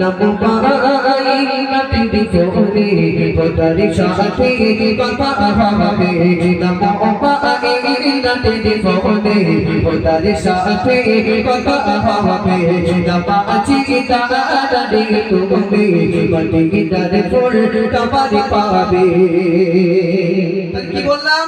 Mobile টেলিফোনে খোদার সাথে কথা হবে নমো মোবাইল টেলিফোনে খোদার সাথে কথা হবে নামাজি তারারে তুমি মদিনার ফুল তোমার পাবে কি বললাম?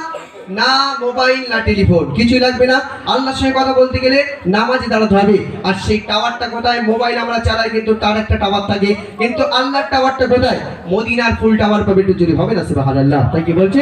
না মোবাইল, না টেলিফোন, কিছুই লাগবে না। আল্লাহর সঙ্গে কথা বলতে গেলে নামাজে দাঁড়াতে হবে। আর সেই টাওয়ারটা কোথায়? মোবাইল আমরা চালাই, কিন্তু তার একটা টাওয়ার থাকে। কিন্তু আল্লাহর টাওয়ারটা কোথায়? মদিনার ফুল টাওয়ার পাবে একটু যদি হবে না সুবাহ আল্লাহ তাই কি বলছে?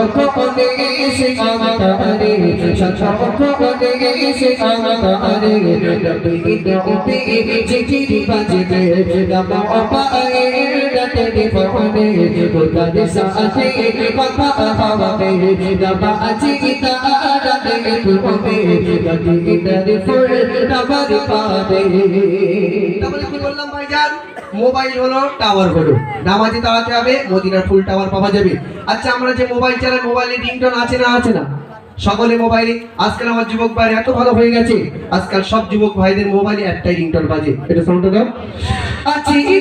সর্বক্ষণে এসে অন্তরে সর্বক্ষণে এসে অন্তরে রবি রবি চিঠি বাজবে নমো পায়ের রাতে ফোনে খোদার সাথে কথা মদিনার ফুল তোমার পাবে তাহলে কি বললাম ভাইজান মোবাইল হলো টাওয়ার হলো। নামাজে দাঁড়াতে হবে, মদিনার ফুল টাওয়ার পাওয়া যাবে। আচ্ছা আমরা যে মোবাইল চালাই মোবাইলে রিংটোন আছে না আছে না? সকলে মোবাইলে আজকাল আমার যুবক ভাই এত ভালো হয়ে গেছে। আজকাল সব যুবক ভাইদের মোবাইলে একটাই রিংটোন বাজে। এটা সাউন্ডটা দাও। আছি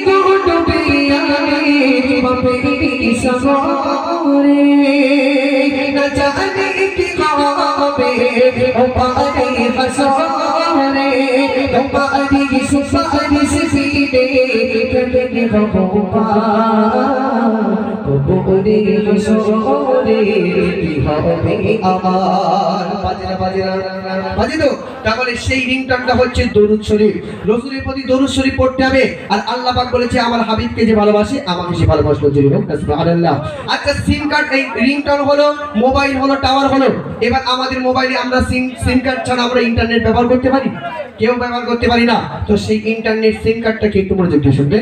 না জানি কি হবে ও পারে হাসরে তাহলে যে ভালোবাসে আমাকে সে ভালোবাসলো আচ্ছা সিম কার্ড এই হলো মোবাইল হলো টাওয়ার হলো এবার আমাদের মোবাইলে আমরা সিম সিম কার্ড ছাড়া আমরা ইন্টারনেট ব্যবহার করতে পারি কেউ ব্যবহার করতে পারি না তো সেই ইন্টারনেট সিম কার্ডটাকে একটু মনোযোগ দিয়ে শুনবে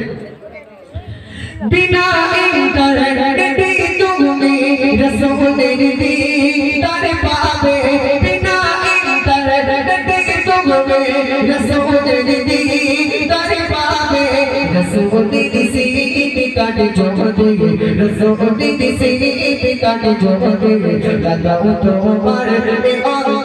बिना इंटरनेट तुम्हें रसूल दीदार पावे बिना इंटरनेट तुम्हें रसूल दीदार पावे रसूल दीदी काट जो दे रसूल दीदी काट जो दे लगा तो मार में आ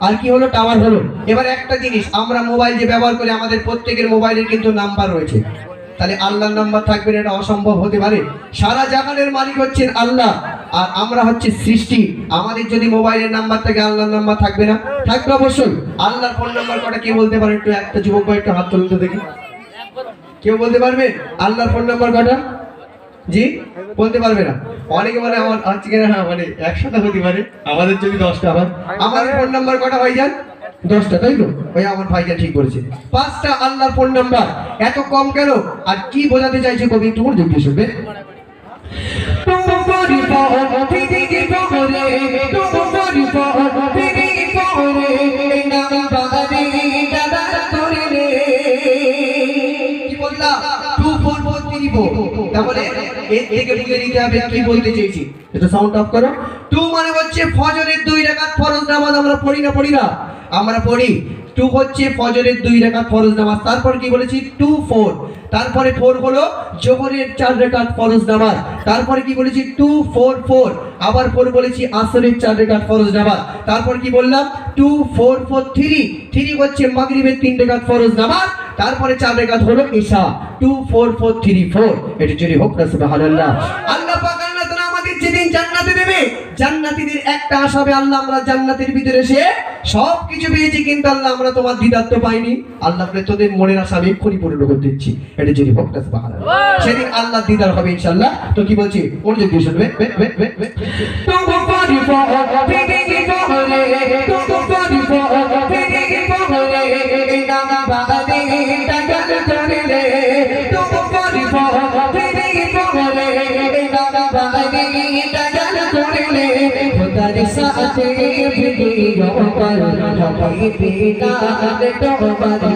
আর কি হলো? টাওয়ার হলো। এবার একটা জিনিস, আমরা মোবাইল যে ব্যবহার করি, আমাদের প্রত্যেকের মোবাইলের কিন্তু নাম্বার রয়েছে। তাহলে আল্লাহর নাম্বার থাকবে এটা অসম্ভব হতে পারে। সারা জাহানের মালিক হচ্ছেন আল্লাহ, আর আমরা হচ্ছে সৃষ্টি। আমাদের যদি মোবাইলের নাম্বার থাকে, আল্লাহর নাম্বার থাকবে না। থাকবে অবশ্যই। আল্লাহর ফোন নাম্বার কটা, কে বলতে পারে? একটু, একটা যুবক একটু হাত তুলতে দেখি। কেউ বলতে পারবে? আল্লাহর ফোন নাম্বার কটা? জি? বলতে পারবে না। অনেকে বলে আমার আজকে হ্যাঁ মানে একসাথে হতে পারে। আমাদের যদি দশটা আবার আমার ফোন নাম্বার কটা ভাইজান? দশটা, তাই তো? ওই আমার ভাইজান ঠিক করেছে পাঁচটা আল্লাহর ফোন নাম্বার এত কম কেন? আর কি বোঝাতে চাইছে কবি, একটু মনোযোগ দিয়ে শুনবে। তাহলে এর থেকে বুঝে নিতে হবে কি বলতে চেয়েছি। এটা সাউন্ড অফ করো। টু মানে হচ্ছে ফজরের দুই রাকাত ফরজ নামাজ আমরা পড়ি না পড়ি না? আমরা পড়ি। টু হচ্ছে ফজরের দুই রাকাত ফরজ নামাজ। তারপর কি বলেছি? Two, four. তারপরে ফোর হলো জোহরের চার রেখাত ফরজ নামাজ। তারপরে কি বলেছি? Two, four four. আবার ফোর বলেছি আসরের চার রেখাত ফরজ নামাজ। তারপর কি বললাম? Two, four four, three. Three হচ্ছে মাগরিবের তিন রেখাত ফরজ নামাজ। তারপরে চার রেখাত হলো Isha two four four three four এটি যদি হোক না সুবহানাল্লাহ। আল্লাহ আল্লাহ আমাদের যেদিন জান্নাতে দেবে জান্নাতীদের একটা আশা হবে আল্লাহ আমরা জান্নাতের ভিতরে এসে সব কিছু পেয়েছি কিন্তু আল্লাহ আমরা তোমার দিদাত্ত পাইনি। আল্লাহ তোদের মনের আশা আমি এক্ষুনি পূরণ করে দিচ্ছি। এটা যদি ভক্ত পাহাড় সেদিন আল্লাহ দিদার হবে ইনশাল্লাহ তো কি বলছি? ওর যদি শুনবে বলে ডুব করিব ফিরিব বলে দাদা ভাই দাদা সাথে ভিডিও কর নবই বিনা তো বাদে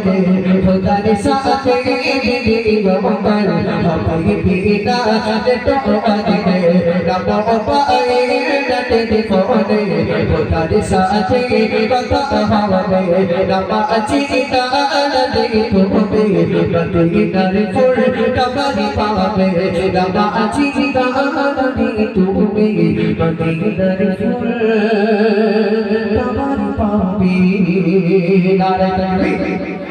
খোদার সাথে ভিডিও কর নবই বিনা তো বাদে রব পায়ে নাতে তুমি মদিনার ফুল কবরি পাবে নারে তাকবীর